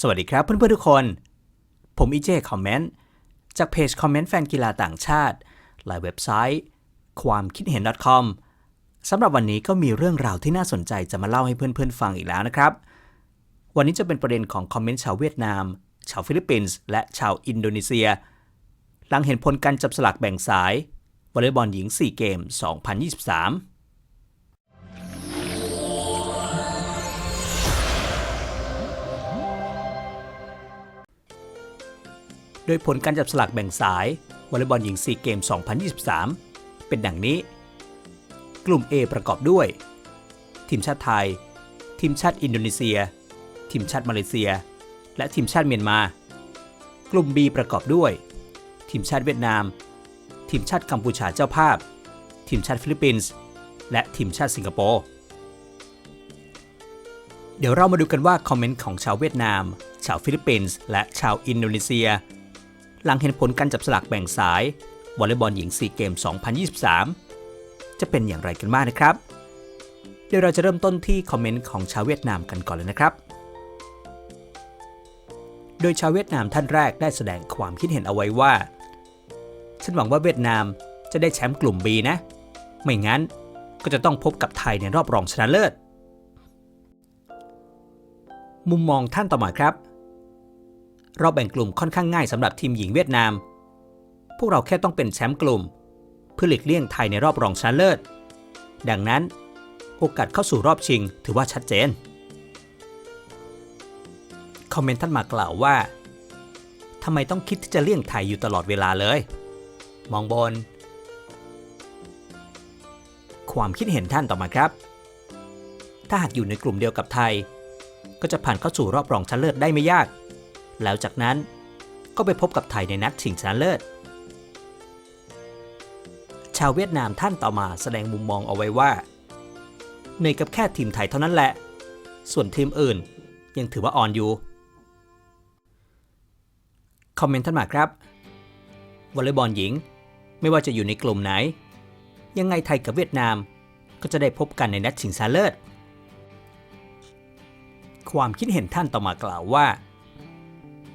สวัสดีครับเพื่อนๆทุกคน ผมอีเจคอมเมนต์จากเพจคอมเมนต์แฟนกีฬาต่างชาติหลายเว็บไซต์ ความคิดเห็น .com สำหรับวันนี้ก็มีเรื่องราวที่น่าสนใจจะมาเล่าให้เพื่อนๆฟังอีกแล้วนะครับ วันนี้จะเป็นประเด็นของคอมเมนต์ชาวเวียดนาม ชาวฟิลิปปินส์และชาวอินโดนีเซีย หลังเห็นผลการจับสลากแบ่งสายวอลเลย์บอลหญิง 4 เกม 2023 โดยผลการจับสลากแบ่งสายวอลเลย์บอลหญิง4เกม 2023 เป็นดังนี้ กลุ่ม A ประกอบด้วย ทีมชาติไทย ทีมชาติอินโดนีเซีย ทีมชาติมาเลเซีย และทีมชาติเมียนมา กลุ่ม B ประกอบด้วย ทีมชาติเวียดนาม ทีมชาติกัมพูชาเจ้าภาพ ทีมชาติฟิลิปปินส์ และทีมชาติสิงคโปร์เดี๋ยวเรามาดูกันว่าคอมเมนต์ของชาวเวียดนาม ชาวฟิลิปปินส์ และชาวอินโดนีเซีย หลังเห็นผลการจับสลากแบ่งสายวอลเลย์บอลหญิง4เกม 2023 จะเป็นอย่างไรกันบ้างนะครับ เดี๋ยวเราจะเริ่มต้นที่คอมเมนต์ของชาวเวียดนามกันก่อนเลยนะครับ โดยชาวเวียดนามท่านแรกได้แสดงความคิดเห็นเอาไว้ว่า ฉันหวังว่าเวียดนามจะได้แชมป์กลุ่ม B นะ ไม่งั้นก็จะต้องพบกับไทยในรอบรองชนะเลิศ มุมมองท่านต่อมาครับ เราแบ่งกลุ่มค่อนข้างง่ายสำหรับทีมหญิงเวียดนาม พวกเราแค่ต้องเป็นแชมป์กลุ่ม เพื่อหลีกเลี่ยงไทยในรอบรองชนะเลิศ ดังนั้น โอกาสเข้าสู่รอบชิงถือว่าชัดเจน คอมเมนต์ท่านมากล่าวว่าทำไมต้องคิดที่จะเลี่ยงไทยอยู่ตลอดเวลาเลย มองบน ความคิดเห็นท่านต่อมาครับ ถ้าหากอยู่ในกลุ่มเดียวกับไทย ก็จะผ่านเข้าสู่รอบรองชนะเลิศได้ไม่ยาก แล้วจากนั้นก็ไปพบกับไทยในนัดชิงชนะเลิศ ชาวเวียดนามท่านต่อมาแสดงมุมมองเอาไว้ว่าเหนื่อยกับแค่ทีมไทยเท่านั้นแหละ ส่วนทีมอื่นยังถือว่าอ่อนอยู่ คอมเมนต์ท่านมาครับวอลเลย์บอลหญิง ไม่ว่าจะอยู่ในกลุ่มไหน ยังไงไทยกับเวียดนามก็จะได้พบกันในนัดชิงชนะเลิศ ความคิดเห็นท่านต่อมากล่าวว่า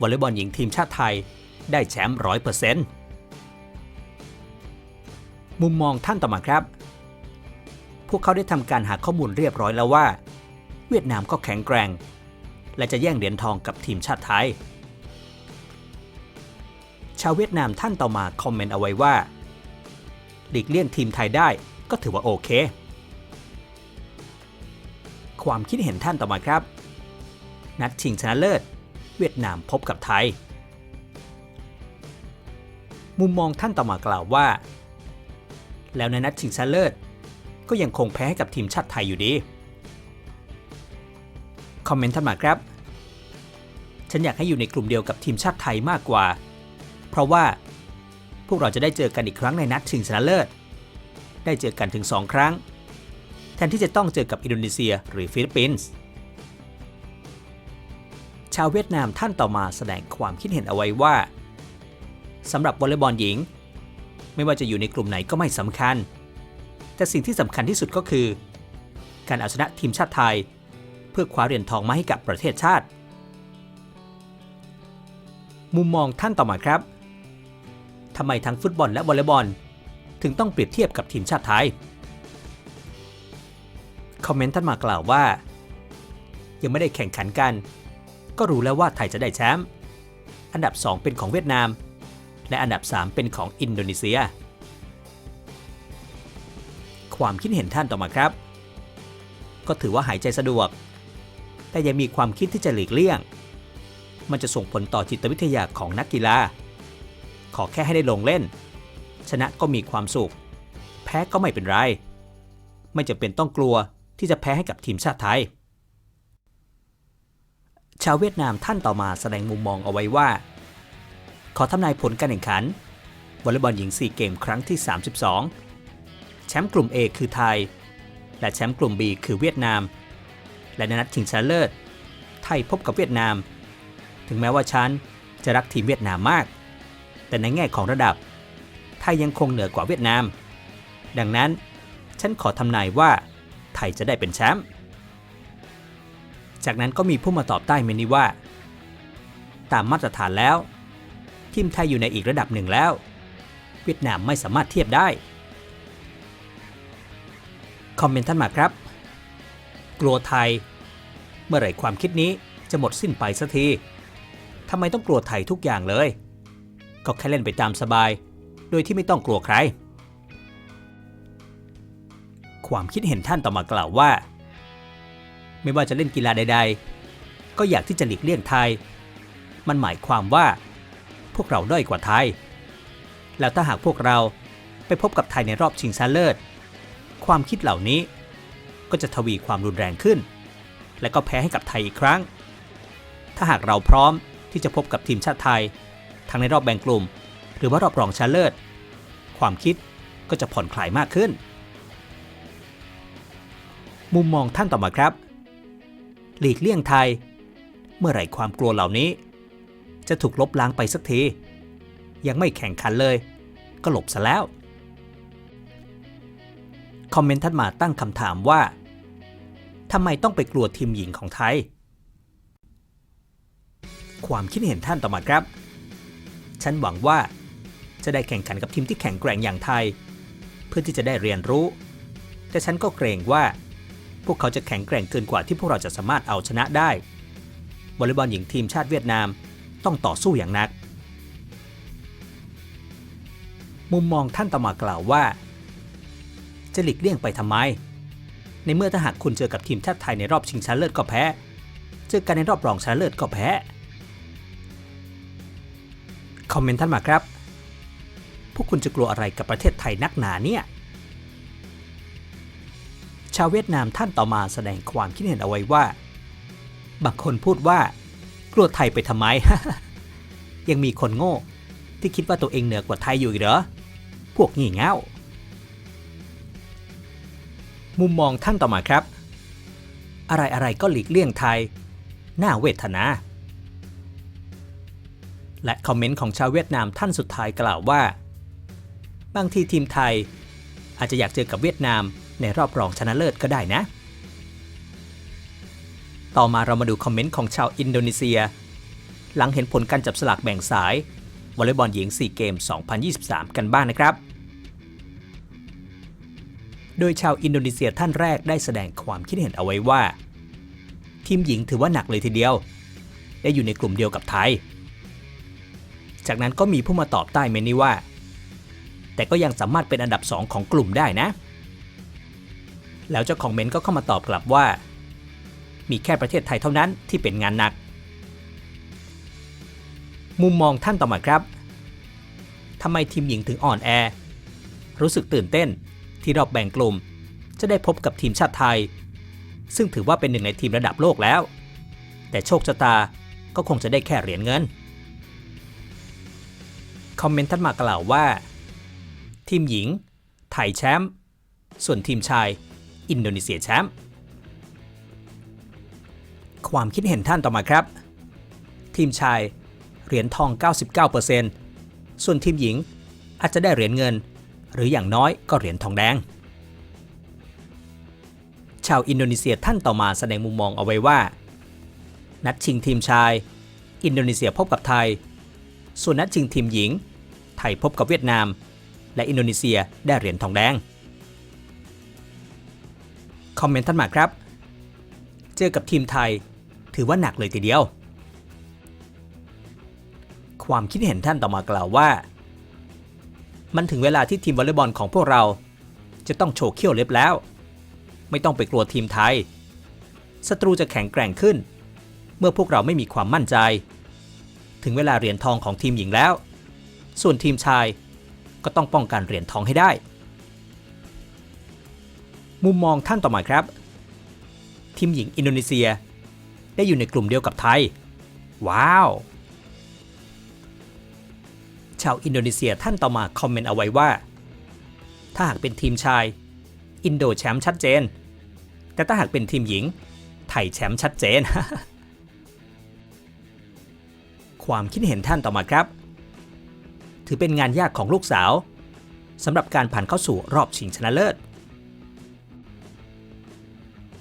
วอลเลย์บอลหญิงทีมชาติไทย ได้แชมป์ร้อยเปอร์เซ็นต์มุมมองท่านต่อมาครับ พวกเขาได้ทำการหาข้อมูลเรียบร้อยแล้วว่า เวียดนามก็แข็งแกร่ง และจะแย่งเหรียญทองกับทีมชาติไทย ชาวเวียดนามท่านต่อมาคอมเมนต์เอาไว้ว่าหลีกเลี่ยงทีมไทยได้ก็ถือว่าโอเค ความคิดเห็นท่านต่อมาครับ นัดชิงชนะเลิศ เวียดนามพบกับไทย มุมมองท่านต่อมากล่าวว่า แล้วในนัดชิงชนะเลิศก็ยังคงแพ้ให้กับทีมชาติไทยอยู่ดี คอมเมนต์ท่านมาครับ ฉันอยากให้อยู่ในกลุ่มเดียวกับทีมชาติไทยมากกว่า เพราะว่าพวกเราจะได้เจอกันอีกครั้งในนัดชิงชนะเลิศ ได้เจอกันถึง 2 ครั้ง แทนที่จะต้องเจอกับอินโดนีเซียหรือฟิลิปปินส์ ชาวเวียดนามท่านต่อมาแสดงความคิดเห็นเอาไว้ว่าสำหรับวอลเลย์บอลหญิง ไม่ว่าจะอยู่ในกลุ่มไหนก็ไม่สำคัญ แต่สิ่งที่สำคัญที่สุดก็คือ การเอาชนะทีมชาติไทย เพื่อคว้าเหรียญทองมาให้กับประเทศชาติ มุมมองท่านต่อมาครับทำไมทั้งฟุตบอลและวอลเลย์บอล ถึงต้องเปรียบเทียบกับทีมชาติไทยคอมเมนต์ท่านมากล่าวว่า ยังไม่ได้แข่งขันกัน ก็รู้แล้วว่าไทยจะได้แชมป์ อันดับ 2 เป็นของเวียดนาม และอันดับ 3 เป็นของอินโดนีเซีย ความคิดเห็นท่านต่อมาครับ ก็ถือว่าหายใจสะดวก แต่ยังมีความคิดที่จะหลีกเลี่ยง มันจะส่งผลต่อจิตวิทยาของนักกีฬา ขอแค่ให้ได้ลงเล่น ชนะก็มีความสุข แพ้ก็ไม่เป็นไร ไม่จำเป็นต้องกลัวที่จะแพ้ให้กับทีมชาติไทย ชาวเวียดนามท่านต่อมาแสดงมุมมองเอาไว้ว่า ขอทำนายผลการแข่งขันวอลเลย์บอลหญิง 4 เกมครั้งที่ 32 แชมป์กลุ่ม A คือไทย และแชมป์กลุ่ม B คือเวียดนาม และในนัดชิงชนะเลิศ ไทยพบกับเวียดนาม ถึงแม้ว่าฉันจะรักทีมเวียดนามมาก แต่ในแง่ของระดับ ไทยยังคงเหนือกว่าเวียดนาม ดังนั้นฉันขอทำนายว่าไทยจะได้เป็นแชมป์ จากนั้นก็มีผู้มาตอบใต้เมนนี้ว่า ตามมาตรฐานแล้ว ทีมไทยอยู่ในอีกระดับหนึ่งแล้ว เวียดนามไม่สามารถเทียบได้ คอมเมนต์ท่านมาครับ กลัวไทย เมื่อไหร่ความคิดนี้จะหมดสิ้นไปสักทีทำไมต้องกลัวไทยทุกอย่างเลย ก็แค่เล่นไปตามสบาย โดยที่ไม่ต้องกลัวใคร ความคิดเห็นท่านต่อมากล่าวว่า ไม่ว่าจะเล่นกีฬาใด ๆ ก็อยากที่จะหลีกเลี่ยงไทย มันหมายความว่า พวกเราด้อยกว่าไทย แล้วถ้าหากพวกเราไปพบกับไทยในรอบชิงชนะเลิศ ความคิดเหล่านี้ก็จะทวีความรุนแรงขึ้น และก็แพ้ให้กับไทยอีกครั้ง ถ้าหากเราพร้อมที่จะพบกับทีมชาติไทย ทั้งในรอบแบ่งกลุ่ม หรือว่ารอบรองชนะเลิศ ความคิดก็จะผ่อนคลายมากขึ้น มุมมองท่านต่อมาครับ หลีกเลี่ยงไทย เมื่อไหร่ความกลัวเหล่านี้ จะถูกลบล้างไปสักที ยังไม่แข่งขันเลย ก็หลบซะแล้ว คอมเมนต์ท่านมาตั้งคำถามว่าทำไมต้องไปกลัวทีมหญิงของไทย ความคิดเห็นท่านต่อมาครับ ฉันหวังว่าจะได้แข่งขันกับทีมที่แข็งแกร่งอย่างไทย เพื่อที่จะได้เรียนรู้ แต่ฉันก็เกรงว่า พวกเขาจะแข็งแกร่งเกินกว่าที่พวกเราจะสามารถเอาชนะได้วอลเลย์บอลหญิงทีมชาติเวียดนามต้องต่อสู้อย่างหนัก มุมมองท่านตมากล่าวว่า จะหลีกเลี่ยงไปทำไม ในเมื่อถ้าหากคุณเจอกับทีมชาติไทยในรอบชิงชนะเลิศก็แพ้ เจอกันในรอบรองชนะเลิศก็แพ้ คอมเมนต์ท่านมาครับ พวกคุณจะกลัวอะไรกับประเทศไทยนักหนาเนี่ย ชาวเวียดนามท่านต่อมาแสดงความคิดเห็นเอาไว้ว่า บางคนพูดว่ากลัวไทยไปทำไม ยังมีคนโง่ ที่คิดว่าตัวเองเหนือกว่าไทยอยู่อีกเหรอ พวกงี่เง่า มุมมองท่านต่อมาครับ อะไรอะไรก็หลีกเลี่ยงไทยน่าเวทนา และคอมเมนต์ของชาวเวียดนามท่านสุดท้ายกล่าวว่า บางทีทีมไทย อาจจะอยากเจอกับเวียดนาม ในรอบรองชนะเลิศก็ได้นะ ต่อมาเรามาดูคอมเมนต์ของชาวอินโดนีเซีย หลังเห็นผลการจับสลากแบ่งสายวอลเลย์บอลหญิง 4 เกม 2023 กันบ้างนะครับ โดยชาวอินโดนีเซียท่านแรกได้แสดงความคิดเห็นเอาไว้ว่า ทีมหญิงถือว่าหนักเลยทีเดียว ได้อยู่ในกลุ่มเดียวกับไทย จากนั้นก็มีผู้มาตอบใต้เมนนี้ว่า แต่ก็ยังสามารถเป็นอันดับ 2 ของกลุ่มได้นะ แล้วเจ้าของเมนก็เข้ามาตอบกลับว่า มีแค่ประเทศไทยเท่านั้นที่เป็นงานหนัก มุมมองท่านต่อมาครับทำไมทีมหญิงถึงอ่อนแอ รู้สึกตื่นเต้นที่รอบแบ่งกลุ่ม จะได้พบกับทีมชาติไทย ซึ่งถือว่าเป็นหนึ่งในทีมระดับโลกแล้ว แต่โชคชะตาก็คงจะได้แค่เหรียญเงิน คอมเมนต์ท่านมากล่าวว่า ทีมหญิง ไทยแชมป์ส่วนทีมชาย อินโดนีเซียแชมป์ความคิดเห็นท่านต่อมาครับ ทีมชายเหรียญทอง 99%ส่วนทีมหญิงอาจจะได้เหรียญเงิน หรืออย่างน้อยก็เหรียญทองแดง ชาวอินโดนีเซียท่านต่อมาแสดงมุมมองเอาไว้ว่า นัดชิงทีมชาย อินโดนีเซียพบกับไทย ส่วนนัดชิงทีมหญิง ไทยพบกับเวียดนาม และอินโดนีเซียได้เหรียญทองแดง คอมเมนต์ท่านมาครับ เจอกับทีมไทย ถือว่าหนักเลยทีเดียว ความคิดเห็นท่านต่อมากล่าวว่า มันถึงเวลาที่ทีมวอลเลย์บอลของพวกเรา จะต้องโชว์เขี้ยวเล็บแล้ว ไม่ต้องไปกลัวทีมไทย ศัตรูจะแข็งแกร่งขึ้น เมื่อพวกเราไม่มีความมั่นใจ ถึงเวลาเหรียญทองของทีมหญิงแล้ว ส่วนทีมชายก็ต้องป้องกันเหรียญทองให้ได้ มุมมองท่านต่อมาครับ ทีมหญิงอินโดนีเซีย ได้อยู่ในกลุ่มเดียวกับไทย ว้าว ชาวอินโดนีเซียท่านต่อมาคอมเมนต์เอาไว้ว่า ถ้าหากเป็นทีมชาย อินโดแชมป์ชัดเจน แต่ถ้าหากเป็นทีมหญิง ไทยแชมป์ชัดเจน ความคิดเห็นท่านต่อมาครับ ถือเป็นงานยากของลูกสาวสำหรับการผ่านเข้าสู่รอบชิงชนะเลิศ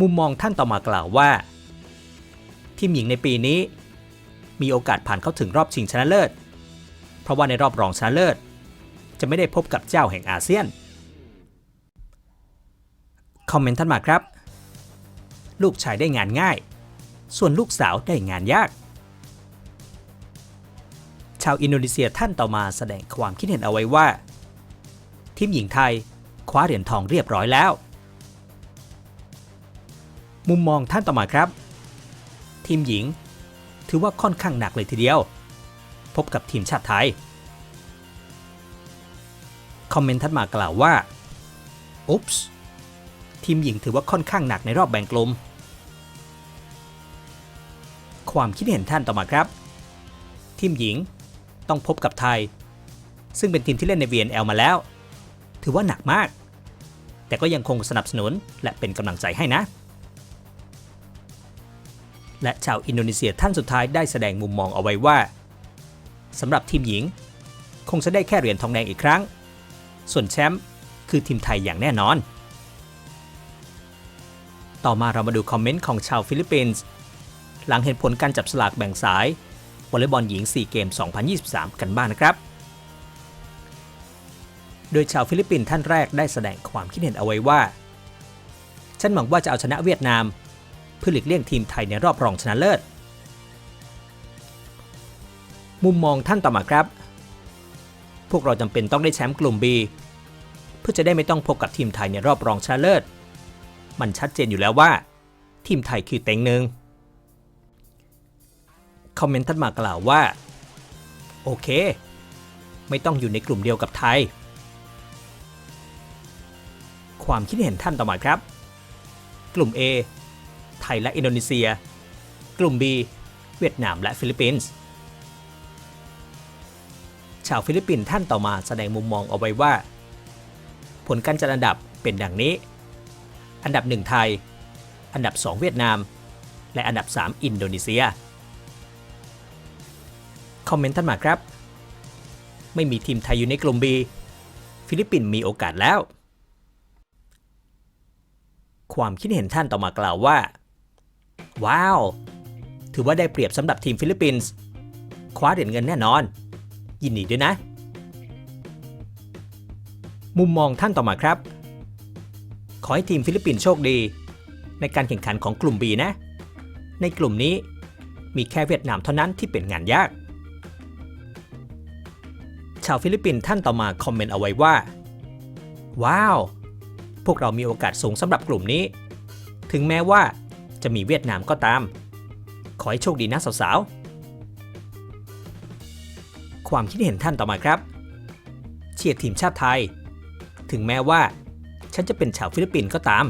มุมมองท่านต่อมากล่าวว่า ทีมหญิงในปีนี้ มีโอกาสผ่านเข้าถึงรอบชิงชนะเลิศ เพราะว่าในรอบรองชนะเลิศ จะไม่ได้พบกับเจ้าแห่งอาเซียน คอมเมนต์ท่านมาครับ ลูกชายได้งานง่าย ส่วนลูกสาวได้งานยาก ชาวอินโดนีเซียท่านต่อมาแสดงความคิดเห็นเอาไว้ว่า ทีมหญิงไทยคว้าเหรียญทองเรียบร้อยแล้ว มุมมองท่านต่อมาครับ ทีมหญิง ถือว่าค่อนข้างหนักเลยทีเดียว พบกับทีมชาติไทย คอมเมนต์ท่านมากล่าวว่า อุ๊ปส์ทีมหญิงถือว่าค่อนข้างหนักในรอบแบ่งกลุ่มความคิดเห็นท่านต่อมาครับ ทีมหญิงต้องพบกับไทย ซึ่งเป็นทีมที่เล่นใน VNL มาแล้ว ถือว่าหนักมาก แต่ก็ยังคงสนับสนุนและเป็นกำลังใจให้นะ และชาวอินโดนีเซียท่านสุดท้ายได้แสดงมุมมองเอาไว้ว่าสำหรับทีมหญิง คงจะได้แค่เหรียญทองแดงอีกครั้ง ส่วนแชมป์คือทีมไทยอย่างแน่นอน ต่อมาเรามาดูคอมเมนต์ของชาวฟิลิปปินส์หลังเห็นผลการจับสลากแบ่งสายวอลเลย์บอลหญิง 4 เกม 2023 กันบ้างนะครับ โดยชาวฟิลิปปินส์ท่านแรกได้แสดงความคิดเห็นเอาไว้ว่า ฉันหวังว่าจะเอาชนะเวียดนาม เพื่อหลีกเลี่ยงทีมไทยในรอบรองชนะเลิศ มุมมองท่านต่อมาครับ พวกเราจำเป็นต้องได้แชมป์กลุ่ม B เพื่อจะได้ไม่ต้องพบกับทีมไทยในรอบรองชนะเลิศ มันชัดเจนอยู่แล้วว่า ทีมไทยคือเต็งหนึ่งคอมเมนต์ท่านมากล่าวว่า โอเค ไม่ต้องอยู่ในกลุ่มเดียวกับไทย ความคิดเห็นท่านต่อมาครับ กลุ่ม A ทยและอินโดนีเซีย กลุ่ม B เวียดนามและฟิลิปปินส์ชาวฟิลิปปินส์ท่านต่อมาแสดงมุมมองเอาไว้ว่า ผลการจัดอันดับเป็นดังนี้ อันดับ 1 ไทย อันดับ 2 เวียดนาม และอันดับ 3 อินโดนีเซีย คอมเมนต์ท่านมาครับ ไม่มีทีมไทยอยู่ในกลุ่ม B ฟิลิปปินส์มีโอกาสแล้ว ความคิดเห็นท่านต่อมากล่าวว่า ว้าว ถือว่าได้เปรียบสำหรับทีมฟิลิปปินส์คว้าเหรียญเงินแน่นอน ยินดีด้วยนะ มุมมองท่านต่อมาครับ ขอให้ทีมฟิลิปปินส์โชคดี ในการแข่งขันของกลุ่ม B นะ ในกลุ่มนี้มีแค่เวียดนามเท่านั้นที่เป็นงานยาก ชาวฟิลิปปินส์ท่านต่อมาคอมเมนต์เอาไว้ว่า ว้าว พวกเรามีโอกาสสูงสำหรับกลุ่มนี้ ถึงแม้ว่า จะมีเวียดนามก็ตาม ขอให้โชคดีนะสาวๆ ความคิดเห็นท่านต่อมาครับ เชียร์ทีมชาติไทย ถึงแม้ว่า ฉันจะเป็นชาวฟิลิปปินส์ก็ตาม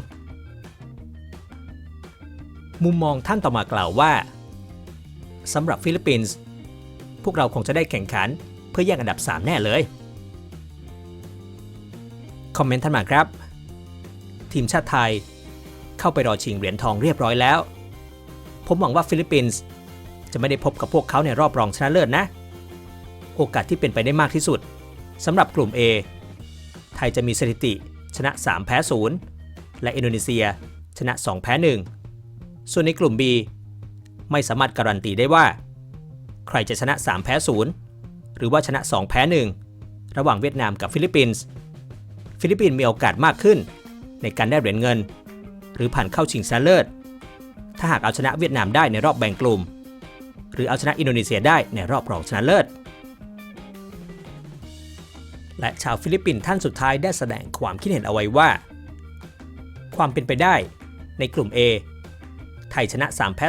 มุมมองท่านต่อมากล่าวว่าสำหรับฟิลิปปินส์พวกเราคงจะได้แข่งขันเพื่อแย่งอันดับ 3 แน่เลย คอมเมนต์ท่านมาครับ ทีมชาติไทย เข้าไปรอชิงเหรียญทองเรียบร้อยแล้ว ผมหวังว่าฟิลิปปินส์จะไม่ได้พบกับพวกเขาในรอบรองชนะเลิศนะ โอกาสที่เป็นไปได้มากที่สุดสำหรับกลุ่ม A ไทยจะมีสถิติชนะ 3 แพ้ 0 และอินโดนีเซียชนะ 2 แพ้ 1 ส่วนในกลุ่ม B ไม่สามารถการันตีได้ว่า ใครจะชนะ 3 แพ้ 0 หรือว่าชนะ 2 แพ้ 1 ระหว่างเวียดนามกับฟิลิปปินส์ ฟิลิปปินส์มีโอกาสมากขึ้น ในการได้เหรียญเงิน หรือผ่านเข้าชิงชนะเลิศ ถ้าหากเอาชนะเวียดนามได้ในรอบแบ่งกลุ่ม หรือเอาชนะอินโดนีเซียได้ในรอบรองชนะเลิศ และชาวฟิลิปปินส์ท่านสุดท้ายได้แสดงความคิดเห็นเอาไว้ว่า ความเป็นไปได้ในกลุ่ม A ไทยชนะ 3 แพ้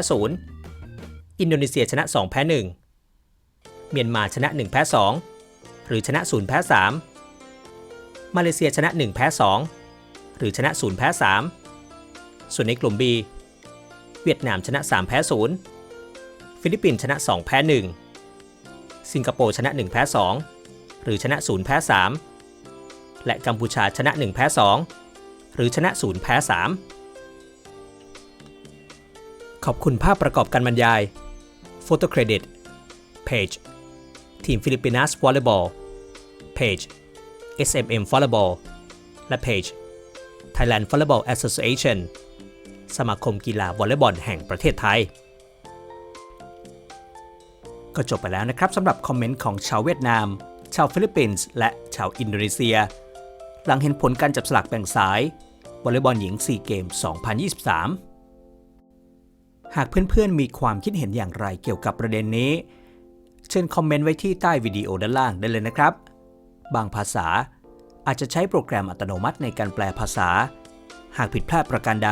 0 อินโดนีเซียชนะ 2 แพ้ 1 เมียนมาชนะ 1 แพ้ 2 หรือชนะ 0 แพ้ 3 มาเลเซียชนะ 1 แพ้ 2 หรือชนะ 0 แพ้ 3 ส่วนในกลุ่ม B เวียดนามชนะ 3 แพ้ 0 ฟิลิปปินส์ชนะ 2 แพ้ 1 สิงคโปร์ชนะ 1 แพ้ 2 หรือชนะ 0 แพ้ 3 และกัมพูชาชนะ 1 แพ้ 2 หรือชนะ 0 แพ้ 3 ขอบคุณภาพประกอบการบรรยาย Photo Credit Page ทีมฟิลิปปินัสวอลเลย์บอล Page SMM Volleyball และ Page Thailand Volleyball Association สมาคมกีฬาวอลเลย์บอลแห่งประเทศไทย ก็จบไปแล้วนะครับสำหรับคอมเมนต์ของชาวเวียดนาม ชาวฟิลิปปินส์และชาวอินโดนีเซีย หลังเห็นผลการจับสลากแบ่งสายวอลเลย์บอลหญิง 4 เกม 2023 หากเพื่อนๆมีความคิดเห็นอย่างไรเกี่ยวกับประเด็นนี้ เชิญคอมเมนต์ไว้ที่ใต้วิดีโอด้านล่างได้เลยนะครับ บางภาษาอาจจะใช้โปรแกรมอัตโนมัติในการแปลภาษา หากผิดพลาดประการใด